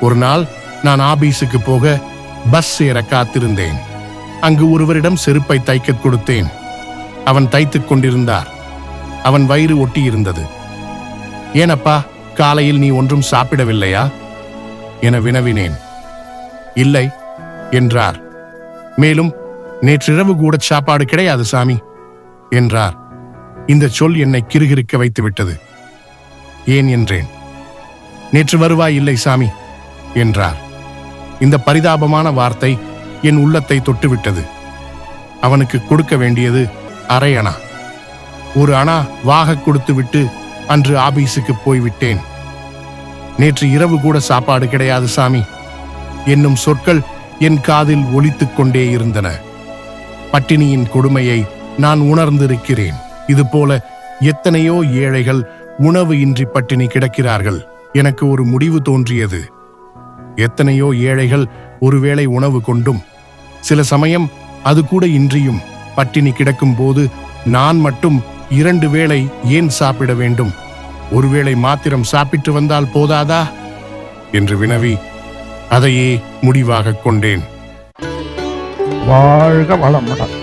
ஒரு நாள் நான் ஆபீஸுக்கு போக பஸ் ஏற காத்திருந்தேன். அங்கு ஒருவரிடம் செருப்பை தைக்கக் கொடுத்தேன். அவன் தைத்துக் கொண்டிருந்தார். அவன் வயிறு ஒட்டி இருந்தது ஏனப்பா காலையில் நீ ஒன்றும் சாப்பிடவில்லையா? என வினவினேன். இல்லை என்றார். மேலும் நேற்றிரவு கூட சாப்பாடு கிடையாது சாமி என்றார். இந்த சொல் என்னை கிறுகிறுக்க வைத்துவிட்டது. ஏன்? என்றேன். நேற்று வருவாய் இல்லை சாமி. என்றார். இந்த பரிதாபமான வார்த்தை என் உள்ளத்தை தொட்டுவிட்டது. அவனுக்கு கொடுக்க வேண்டியது அரை அணா ஒரு அணா வாக கொடுத்துவிட்டு அன்று ஆபீஸுக்கு போய்விட்டேன். நேற்று இரவு கூட சாப்பாடு கிடையாது சாமி. என்னும் சொற்கள் என் காதில் ஒலித்துக் கொண்டே இருந்தன. பட்டினியின் கொடுமையை நான் உணர்ந்திருக்கிறேன். இதுபோல எத்தனையோ ஏழைகள் உணவு இன்றி பட்டினி கிடக்கிறார்கள். எனக்கு ஒரு முடிவு தோன்றியது. எத்தனையோ ஏழைகள் ஒருவேளை உணவு கொண்டும். சில சமயம் அது கூட இன்றியும் பட்டினி கிடக்கும் போது நான் மட்டும் இரண்டு வேளை ஏன் சாப்பிட வேண்டும்? ஒருவேளை மாத்திரம் சாப்பிட்டு வந்தால் போதாதா? என்று வினவி அதையே முடிவாகக் கொண்டேன். வாழ்க வளமுடன்.